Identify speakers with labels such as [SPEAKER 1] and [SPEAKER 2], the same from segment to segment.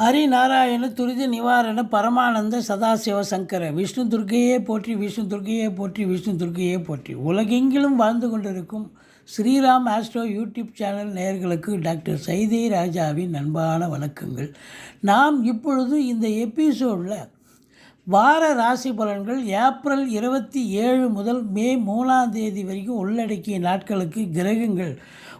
[SPEAKER 1] ஹரிநாராயண துரித நிவாரண பரமானந்த சதாசிவ சங்கர. விஷ்ணு துர்க்கையே போற்றி விஷ்ணு துர்க்கையே போற்றி விஷ்ணு துர்க்கையே போற்றி. உலகெங்கிலும் வாழ்ந்து கொண்டிருக்கும் ஸ்ரீராம் ஆஸ்ட்ரோ யூடியூப் சேனல் நேயர்களுக்கு டாக்டர் சைதே ராஜாவின் அன்பான வணக்கங்கள். நாம் இப்பொழுது இந்த எபிசோடில் வார ராசி பலன்கள் ஏப்ரல் இருபத்தி ஏழு முதல் மே மூணாம் தேதி வரைக்கும் உள்ளடக்கிய நாட்களுக்கு கிரகங்கள்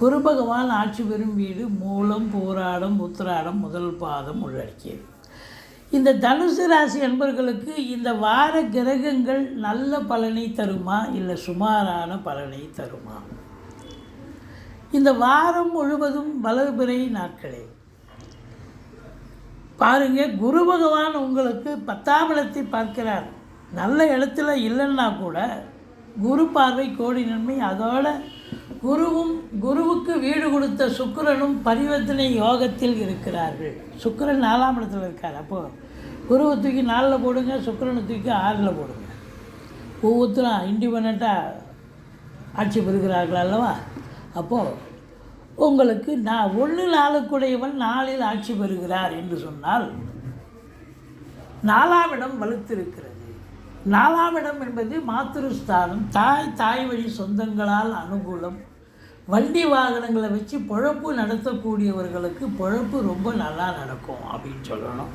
[SPEAKER 1] குரு பகவான் ஆட்சி பெறும் வீடு மூலம் போராடம் உத்திராடம் முதல் பாதம் உள்ளடக்கியது. இந்த தனுசு ராசி அன்பர்களுக்கு இந்த வார கிரகங்கள் நல்ல பலனை தருமா இல்லை சுமாரான பலனை தருமா? இந்த வாரம் முழுவதும் வளர்பிறை நாட்களே. பாருங்கள் குரு பகவான் உங்களுக்கு பத்தாம் இடத்தை பார்க்கிறார். நல்ல இடத்துல இல்லைன்னா கூட குரு பார்வை கோடி நன்மை அதோட குருவும் குருவுக்கு வீடு கொடுத்த சுக்கரனும் பரிவர்த்தனை யோகத்தில் இருக்கிறார்கள். சுக்கரன் நாலாம் இடத்துல இருக்கார். அப்போது குருவை தூக்கி நாலில் போடுங்க சுக்கரனை தூக்கி ஆறில் போடுங்க. ஒவ்வொருத்தரும் இண்டிபெண்ட்டாக ஆட்சி பெறுகிறார்கள் அல்லவா? அப்போது உங்களுக்கு நான் ஒன்று நாளுக்குடையவன் நாளில் ஆட்சி பெறுகிறார் என்று சொன்னால் நாலாம் இடம் வலுத்திருக்கிறது. நாலாம் இடம் என்பது மாத்திருஸ்தானம். தாய் தாய் வழி சொந்தங்களால் அனுகூலம் வண்டி வாகனங்களை வச்சு பொழப்பு நடத்தக்கூடியவர்களுக்கு பொழப்பு ரொம்ப நல்லா நடக்கும் அப்படின்னு சொல்லணும்.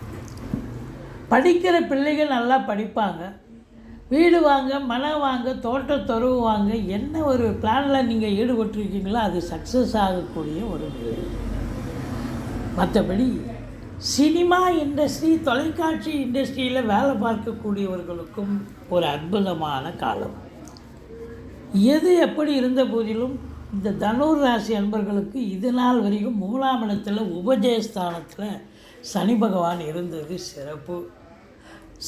[SPEAKER 1] படிக்கிற பிள்ளைகள் நல்லா படிப்பாங்க. வீடு வாங்க மனம் வாங்க தோட்ட துறவு வாங்க என்ன ஒரு பிளானில் நீங்கள் ஈடுபட்டிருக்கீங்களோ அது சக்ஸஸ் ஆகக்கூடிய ஒரு மற்றபடி சினிமா இண்டஸ்ட்ரி தொலைக்காட்சி இண்டஸ்ட்ரியில் வேலை பார்க்கக்கூடியவர்களுக்கும் ஒரு அற்புதமான காலம். எது எப்படி இருந்த போதிலும் இந்த தனுர் ராசி அன்பர்களுக்கு இது நாள் வரைக்கும் மூணாம் இடத்துல உபஜயஸ்தானத்தில் சனி பகவான் இருந்தது சிறப்பு.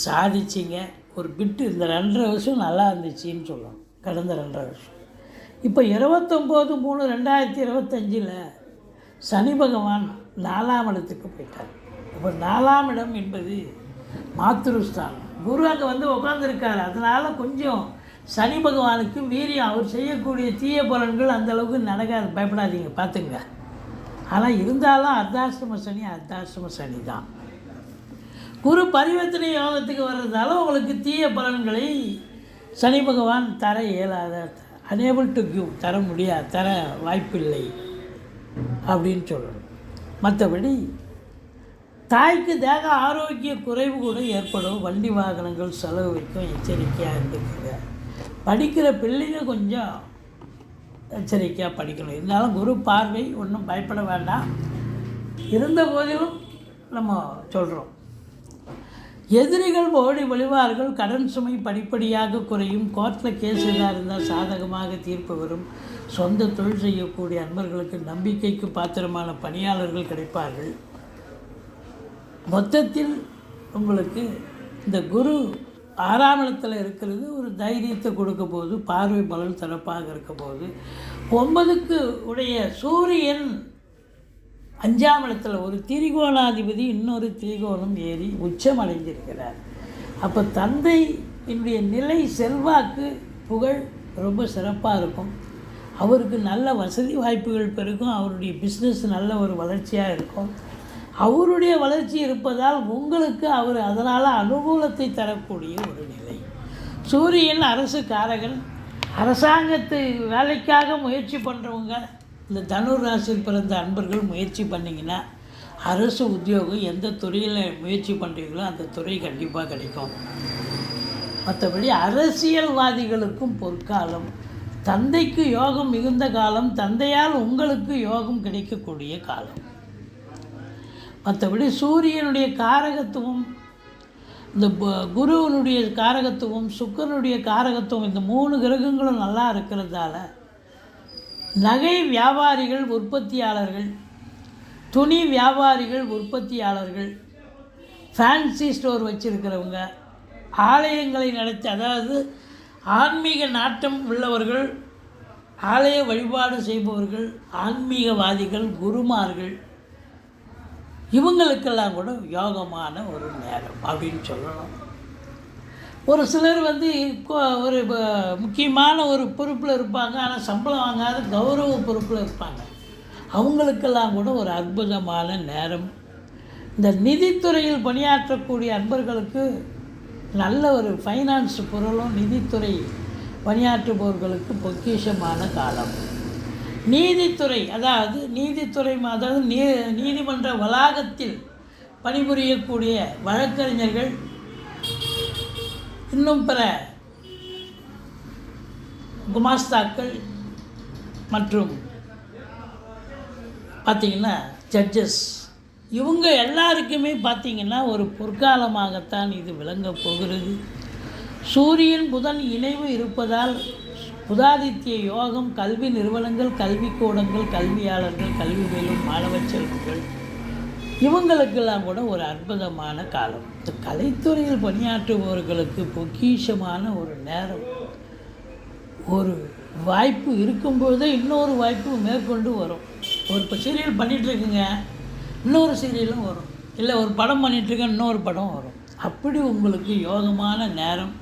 [SPEAKER 1] சாதிச்சிங்க. ஒரு பிட்டு இந்த ரெண்டரை வருஷம் நல்லா இருந்துச்சுன்னு சொல்லலாம். கடந்த ரெண்டரை வருஷம். இப்போ இருபத்தொம்போது மூணு ரெண்டாயிரத்தி இருபத்தஞ்சில் சனி பகவான் நாலாம் இடத்துக்கு போயிட்டார். இப்போ நாலாம் இடம் என்பது மாத்திருஸ்தானம் குரு அங்கே வந்து உட்காந்துருக்காரு அதனால் கொஞ்சம் சனி பகவானுக்கு வீரியம் அவர் செய்யக்கூடிய தீய பலன்கள் அந்தளவுக்கு நடக்காது. பயப்படாதீங்க பார்த்துங்க ஆனால் இருந்தாலும் அர்த்தாசிரம சனி அர்த்தாசிரம சனி தான். குரு பரிவர்த்தனை யோகத்துக்கு வர்றதால உங்களுக்கு தீய பலன்களை சனி பகவான் தர இயலாத அனேபிள் டு கிவ் தர முடியாது தர வாய்ப்பில்லை அப்படின்னு சொல்லணும். மற்றபடி தாய்க்கு தேக ஆரோக்கிய குறைவு கூட ஏற்படும். வண்டி வாகனங்கள் செலவு வைக்கும் எச்சரிக்கையாக இருந்துக்குங்க. படிக்கிற பிள்ளைங்க கொஞ்சம் எச்சரிக்கையாக படிக்கணும். இருந்தாலும் குரு பார்வை ஒன்றும் பயப்பட வேண்டாம். இருந்த போதிலும் நம்ம சொல்கிறோம் எதிரிகள் ஓடி ஒளிவார்கள். கடன் சுமை படிப்படியாக குறையும். கோர்ட்டில் கேஸ் எதாக இருந்தால் சாதகமாக தீர்ப்பு வரும். சொந்த தொழில் செய்யக்கூடிய அன்பர்களுக்கு நம்பிக்கைக்கு பாத்திரமான பணியாளர்கள் கிடைப்பார்கள். மொத்தத்தில் உங்களுக்கு இந்த குரு ஆறாம் இடத்துல இருக்கிறது ஒரு தைரியத்தை கொடுக்க போது பார்வை பலன் சிறப்பாக இருக்க போது. ஒன்பதுக்கு உடைய சூரியன் அஞ்சாம் இடத்துல ஒரு திரிகோணாதிபதி இன்னொரு திரிகோணம் ஏறி உச்சம் அடைஞ்சிருக்கிறார் அப்போ தந்தை என்னுடைய நிலை செல்வாக்கு புகழ் ரொம்ப சிறப்பாக இருக்கும். அவருக்கு நல்ல வசதி வாய்ப்புகள் பெருகும். அவருடைய பிஸ்னஸ் நல்ல ஒரு வளர்ச்சியாக இருக்கும். அவருடைய வளர்ச்சி இருப்பதால் உங்களுக்கு அவர் அதனால் அனுகூலத்தை தரக்கூடிய ஒரு நிலை. சூரியன் அரசு காரகன். அரசாங்கத்து வேலைக்காக முயற்சி பண்ணுறவங்க இந்த தனுர் ராசியில் பிறந்த அன்பர்கள் முயற்சி பண்ணிங்கன்னா அரசு உத்தியோகம் எந்த துறையில் முயற்சி பண்ணுறீங்களோ அந்த துறை கண்டிப்பாக கிடைக்கும். மற்றபடி அரசியல்வாதிகளுக்கும் பொற்காலம். தந்தைக்கு யோகம் மிகுந்த காலம். தந்தையால் உங்களுக்கு யோகம் கிடைக்கக்கூடிய காலம். மற்றபடி சூரியனுடைய காரகத்துவம் இந்த குருவனுடைய காரகத்துவம் சுக்கரனுடைய காரகத்துவம் இந்த மூணு கிரகங்களும் நல்லா இருக்கிறதால நகை வியாபாரிகள் உற்பத்தியாளர்கள் துணி வியாபாரிகள் உற்பத்தியாளர்கள் ஃபேன்சி ஸ்டோர் வச்சுருக்கிறவங்க ஆலயங்களை நடத்தி அதாவது ஆன்மீக நாட்டம் உள்ளவர்கள் ஆலய வழிபாடு செய்பவர்கள் ஆன்மீகவாதிகள் குருமார்கள் இவங்களுக்கெல்லாம் கூட யோகமான ஒரு நேரம் அப்படின்னு சொல்லணும். ஒரு சிலர் வந்து கொ- ஒரு முக்கியமான ஒரு பொறுப்பில் இருப்பாங்க ஆனால் சம்பளம் வாங்காத கௌரவ பொறுப்பில் இருப்பாங்க. அவங்களுக்கெல்லாம் கூட ஒரு அற்புதமான நேரம். இந்த நிதித்துறையில் பணியாற்றக்கூடிய அன்பர்களுக்கு நல்ல ஒரு ஃபைனான்ஸ் பொருளும் நிதித்துறை பணியாற்றுபவர்களுக்கு பொக்கிஷமான காலம். நீதித்துறை அதாவது நீதித்துறை அதாவது நீ நீதிமன்ற வளாகத்தில் பணிபுரியக்கூடிய வழக்கறிஞர்கள் இன்னும் பிற குமாஸ்தாக்கள் மற்றும் பார்த்திங்கன்னா ஜட்ஜஸ் இவங்க எல்லாருக்குமே பார்த்திங்கன்னா ஒரு பொற்காலமாகத்தான் இது விளங்கப் போகிறது. சூரியன் புதன் இணைவு இருப்பதால் புதாதித்ய யோகம் கல்வி நிறுவனங்கள் கல்விக்கூடங்கள் கல்வியாளர்கள் கல்வி மேலும் மாணவ செல்வங்கள் இவங்களுக்கெல்லாம் கூட ஒரு அற்புதமான காலம். இந்த கலைத்துறையில் பணியாற்றுபவர்களுக்கு பொக்கிஷமான ஒரு நேரம். ஒரு வாய்ப்பு இருக்கும்பொழுதே இன்னொரு வாய்ப்பு மேற்கொண்டு வரும். ஒரு இப்போ சீரியல் பண்ணிகிட்ருக்குங்க இன்னொரு சீரியலும் வரும். இல்லை ஒரு படம் பண்ணிகிட்ருக்கேன் இன்னொரு படம் வரும். அப்படி உங்களுக்கு யோகமான நேரம்.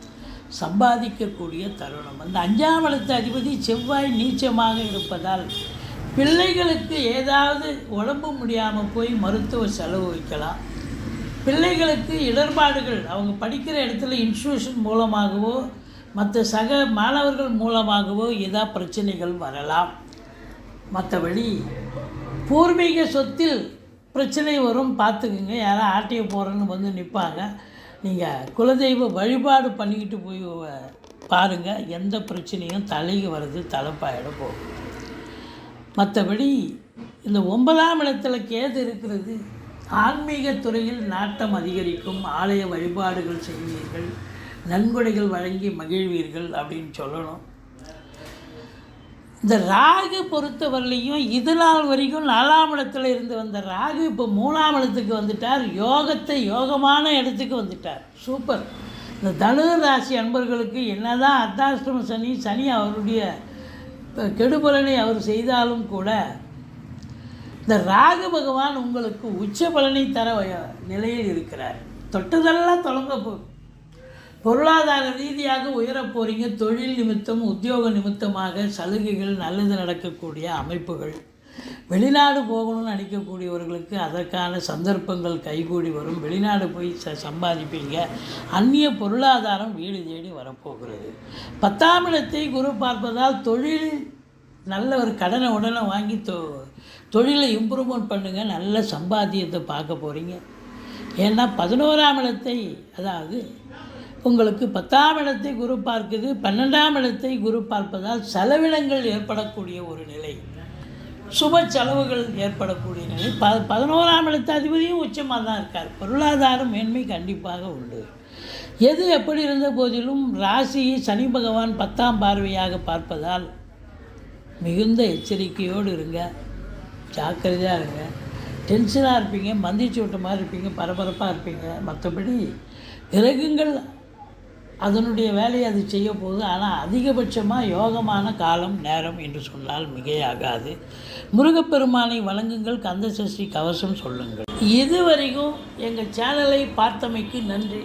[SPEAKER 1] சம்பாதிக்கக்கூடிய தருணம். அந்த அஞ்சாம் இடத்து அதிபதி செவ்வாய் நீச்சமாக இருப்பதால் பிள்ளைகளுக்கு ஏதாவது உடம்பு முடியாமல் போய் மருத்துவ செலவு வைக்கலாம். பிள்ளைகளுக்கு இடர்பாடுகள் அவங்க படிக்கிற இடத்துல இன்ஸ்டியூஷன் மூலமாகவோ மற்ற சக மாணவர்கள் மூலமாகவோ ஏதா பிரச்சனைகள் வரலாம். மற்றபடி பூர்வீக சொத்தில் பிரச்சனை வரும் பார்த்துக்குங்க. யாரோ ஆட்டிய போகிறேன்னு வந்து நிற்பாங்க நீங்கள் குலதெய்வ வழிபாடு பண்ணிக்கிட்டு போய் பாருங்கள் எந்த பிரச்சனையும் தலைக்கு வர்றது தலைப்பாயிட போகும். மற்றபடி இந்த ஒன்பதாம் இடத்துல கேது இருக்கிறது ஆன்மீக துறையில் நாட்டம் அதிகரிக்கும். ஆலய வழிபாடுகள் செய்வீர்கள். நன்கொடைகள் வழங்கி மகிழ்வீர்கள் அப்படின்னு சொல்லணும். இந்த ராகு பொறுத்தவரையிலையும் இது நாள் வரைக்கும் நாலாம் இடத்துல இருந்து வந்த ராகு இப்போ மூணாம் இடத்துக்கு வந்துட்டார். யோகத்தை யோகமான இடத்துக்கு வந்துட்டார். சூப்பர் இந்த தனு ராசி அன்பர்களுக்கு என்னதான் அர்த்தாஷ்டம சனி சனி அவருடைய கெடுபலனை அவர் செய்தாலும் கூட இந்த ராகு பகவான் உங்களுக்கு உச்ச பலனை தர வய- நிலையில் இருக்கிறார். தொட்டதெல்லாம் தொடங்க போ பொருளாதார ரீதியாக உயரப் போகிறீங்க தொழில் நிமித்தம் உத்தியோக நிமித்தமாக சலுகைகள் நல்லது நடக்கக்கூடிய அமைப்புகள். வெளிநாடு போகணும்னு நினைக்கக்கூடியவர்களுக்கு அதற்கான சந்தர்ப்பங்கள் கைகூடி வரும். வெளிநாடு போய் ச சம்பாதிப்பீங்க. அந்நிய பொருளாதாரம் வீடு தேடி வரப்போகிறது. பத்தாம் இடத்தை குரு பார்ப்பதால் தொழில் நல்ல ஒரு கடனை உடனே வாங்கி தொ தொழிலை இம்ப்ரூவ்மெண்ட் பண்ணுங்கள் நல்ல சம்பாத்தியத்தை பார்க்க போகிறீங்க ஏன்னா பதினோராம் இடத்தை அதாவது உங்களுக்கு பத்தாம் இடத்தை குரு பார்க்குது பன்னெண்டாம் இடத்தை குரு பார்ப்பதால் செலவினங்கள் ஏற்படக்கூடிய ஒரு நிலை. சுப செலவுகள் ஏற்படக்கூடிய நிலை. ப பதினோராம் இடத்து அதிபதியும் உச்சமாக தான் இருக்கார். பொருளாதார மேன்மை கண்டிப்பாக உண்டு. எது எப்படி இருந்த போதிலும் ராசியை சனி பகவான் பத்தாம் பார்வையாக பார்ப்பதால் மிகுந்த எச்சரிக்கையோடு இருங்க. ஜாக்கிரதையாக இருங்க. டென்ஷனாக இருப்பீங்க மந்திச்சு விட்ட மாதிரி இருப்பீங்க பரபரப்பாக இருப்பீங்க. மற்றபடி கிரகங்கள் அதனுடைய வேலையை அது செய்ய போகுது ஆனால் அதிகபட்சமாக யோகமான காலம் நேரம் என்று சொன்னால் மிகையாகாது. முருகப்பெருமானை வழங்குங்கள் கந்த சஷ்டி கவசம் சொல்லுங்கள். இதுவரைக்கும் எங்கள் சேனலை பார்த்தமைக்கு நன்றி.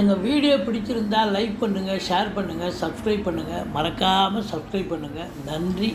[SPEAKER 1] எங்கள் வீடியோ பிடிச்சிருந்தால் லைக் பண்ணுங்கள் ஷேர் பண்ணுங்கள் சப்ஸ்கிரைப் பண்ணுங்கள். மறக்காமல் சப்ஸ்கிரைப் பண்ணுங்கள். நன்றி.